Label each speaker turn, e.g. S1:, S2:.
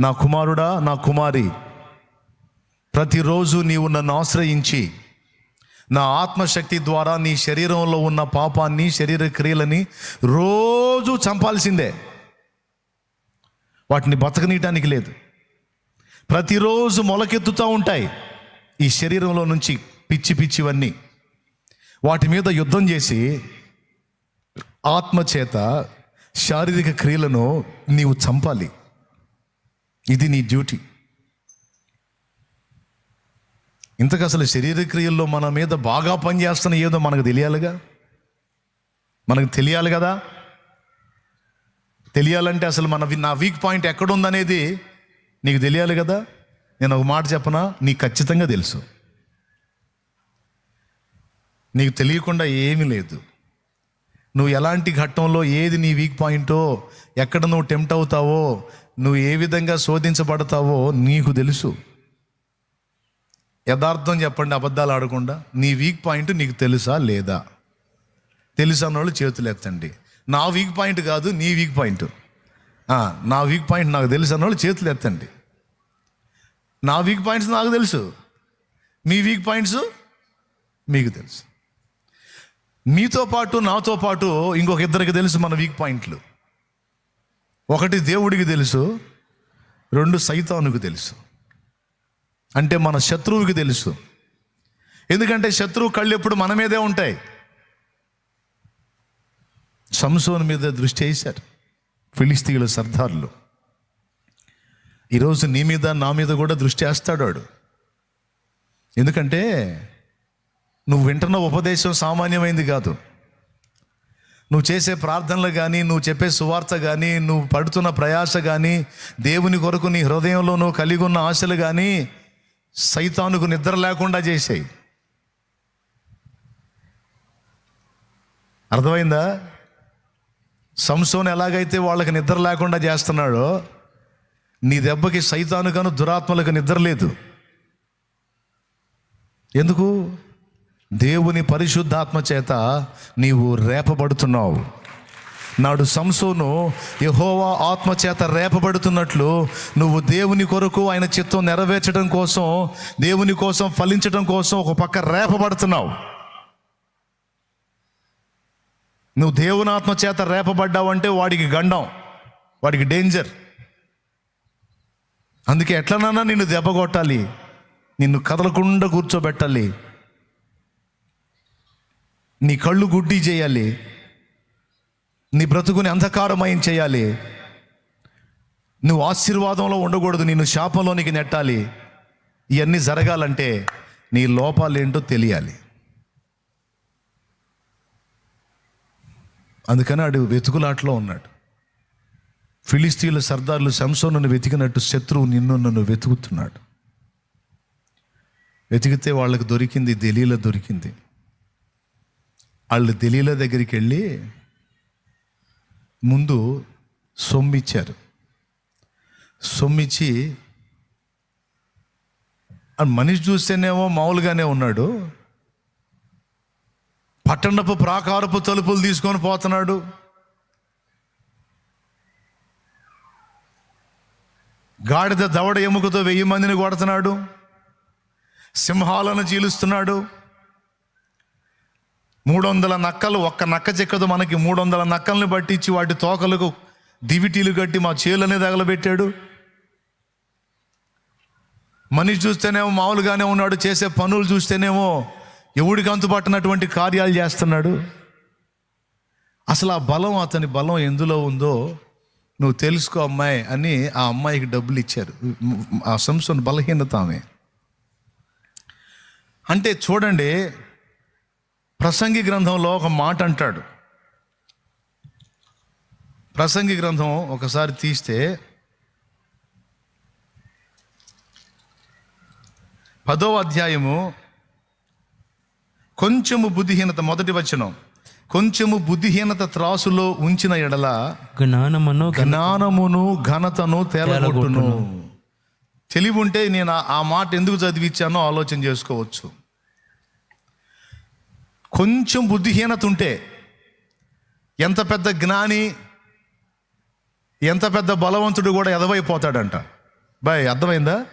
S1: నా కుమారుడా నా కుమారి ప్రతిరోజు నీవు నన్ను ఆశ్రయించి నా ఆత్మశక్తి ద్వారా నీ శరీరంలో ఉన్న పాపాన్ని శరీర క్రియలని రోజు చంపాల్సిందే. వాటిని బతకనీయటానికి లేదు. ప్రతిరోజు మొలకెత్తుతూ ఉంటాయి. ఈ శరీరంలో నుంచి పిచ్చి పిచ్చివన్నీ. వాటి మీద యుద్ధం చేసి ఆత్మ చేత శారీరక క్రియలను నీవు చంపాలి. ఇది నీ డ్యూటీ. ఇంతకు అసలు శరీర క్రియల్లో మన మీద బాగా పనిచేస్తున్న ఏదో మనకు తెలియాలిగా? మనకు తెలియాలి కదా? తెలియాలంటే అసలు మన నా వీక్ పాయింట్ ఎక్కడుందనేది నీకు తెలియాలి కదా? నేను ఒక మాట చెప్పనా? నీకు ఖచ్చితంగా తెలుసు. నీకు తెలియకుండా ఏమీ లేదు. నువ్వు ఎలాంటి ఘట్టంలో ఏది నీ వీక్ పాయింటో ఎక్కడ నువ్వు టెంప్ట్ అవుతావో నువ్వు ఏ విధంగా శోధించబడతావో నీకు తెలుసు. యథార్థం చెప్పండి అబద్ధాలు ఆడకుండా నీ వీక్ పాయింట్ నీకు తెలుసా లేదా? తెలుసా వాళ్ళు చేతులు ఎత్తండి. నా వీక్ పాయింట్ కాదు నీ వీక్ పాయింట్ నా వీక్ పాయింట్ నాకు తెలుసు అన్నోళ్ళు చేతులు ఎత్తండి. నా వీక్ పాయింట్స్ నాకు తెలుసు. మీ వీక్ పాయింట్స్ మీకు తెలుసు. మీతో పాటు నాతో పాటు ఇంకొక ఇద్దరికి తెలుసు మన వీక్ పాయింట్లు ఒకటి దేవుడికి తెలుసు రెండు సైతానుకు తెలుసు. అంటే మన శత్రువుకి తెలుసు. ఎందుకంటే శత్రువు కళ్ళు ఎప్పుడు మన మీదే ఉంటాయి. సంసోన్ మీద దృష్టి వేశారు ఫిలిస్తీన్ల సర్దార్లు. ఈరోజు నీ మీద నా మీద కూడా దృష్టి వేస్తాడు వాడు. ఎందుకంటే నువ్వు వింటున్న ఉపదేశం సామాన్యమైంది కాదు. నువ్వు చేసే ప్రార్థనలు కానీ నువ్వు చెప్పే సువార్త కానీ నువ్వు పడుతున్న ప్రయాస కానీ దేవుని కొరకు నీ హృదయంలో నువ్వు కలిగి ఉన్న ఆశలు కానీ సైతానుకు నిద్ర లేకుండా చేసాయి. అర్థమైందా? సంసోన్ ఎలాగైతే వాళ్ళకి నిద్ర లేకుండా చేస్తున్నాడో నీ దెబ్బకి సైతానుకను దురాత్మలకు నిద్ర లేదు. ఎందుకు? దేవుని పరిశుద్ధాత్మ చేత నీవు రేపబడుతున్నావు. నాడు సంసోను యహోవా ఆత్మ చేత రేపబడుతున్నట్లు నువ్వు దేవుని కొరకు ఆయన చిత్తం నెరవేర్చడం కోసం దేవుని కోసం ఫలించడం కోసం ఒక పక్క రేపబడుతున్నావు. నువ్వు దేవుని ఆత్మ చేత రేపబడ్డావంటే వాడికి గండం వాడికి డేంజర్ అందుకే ఎట్లనన్నా నిన్ను దెబ్బ కొట్టాలి నిన్ను కదలకుండా కూర్చోబెట్టాలి. నీ కళ్ళు గుడ్డి చేయాలి. నీ బ్రతుకుని అంధకారమయం చేయాలి. నువ్వు ఆశీర్వాదంలో ఉండకూడదు నిన్ను శాపంలోనికి నెట్టాలి. ఇవన్నీ జరగాలంటే నీ లోపాలేంటో తెలియాలి. అందుకని ఆడు వెతుకులాట్లో ఉన్నాడు. ఫిలిస్తీన్ల సర్దార్లు శంసోను వెతికినట్టు శత్రువు నిన్ను నన్ను వెతుకుతున్నాడు. వెతికితే వాళ్ళకి దొరికింది దలీల దొరికింది. వాళ్ళు దలీల దగ్గరికి వెళ్ళి ముందు సొమ్మిచ్చారు. సొమ్మిచ్చి మనిషి చూస్తేనేమో మామూలుగానే ఉన్నాడు. పట్టణపు ప్రాకారపు తలుపులు తీసుకొని పోతున్నాడు. గాడిద దవడ ఎముకతో వెయ్యి మందిని కొడుతున్నాడు. సింహాలను చీలుస్తున్నాడు. మూడు వందల నక్కలు ఒక్క నక్క చెక్కదు మనకి మూడు వందల నక్కల్ని పట్టించి వాటి తోకలకు దివిటీలు కట్టి మా చేలనే తగలబెట్టాడు. మనిషి చూస్తేనేమో మామూలుగానే ఉన్నాడు చేసే పనులు చూస్తేనేమో ఎవడికి అంతుపట్టినటువంటి కార్యాలు చేస్తున్నాడు. అసలు ఆ బలం అతని బలం ఎందులో ఉందో నువ్వు తెలుసుకో అమ్మాయి అని ఆ అమ్మాయికి డబ్బులు ఇచ్చారు. ఆ సంస్థను బలహీనత ఆమె. అంటే చూడండి ప్రసంగి గ్రంథంలో ఒక మాట అంటాడు. ప్రసంగి గ్రంథం ఒకసారి తీస్తే పదో అధ్యాయము కొంచెము బుద్ధిహీనత మొదటి వచనం. కొంచెము బుద్ధిహీనత త్రాసులో ఉంచిన ఎడల
S2: జ్ఞానమును
S1: జ్ఞానమును ఘనతను తేలగొట్టును. తెలివి ఉంటే నేను ఆ- ఆ మాట ఎందుకు చదివించానో ఆలోచన చేసుకోవచ్చు. కొంచెం బుద్ధిహీనత ఉంటే ఎంత పెద్ద జ్ఞాని ఎంత పెద్ద బలవంతుడు కూడా ఎదవైపోతాడంట. బాయ్ అర్థమైందా?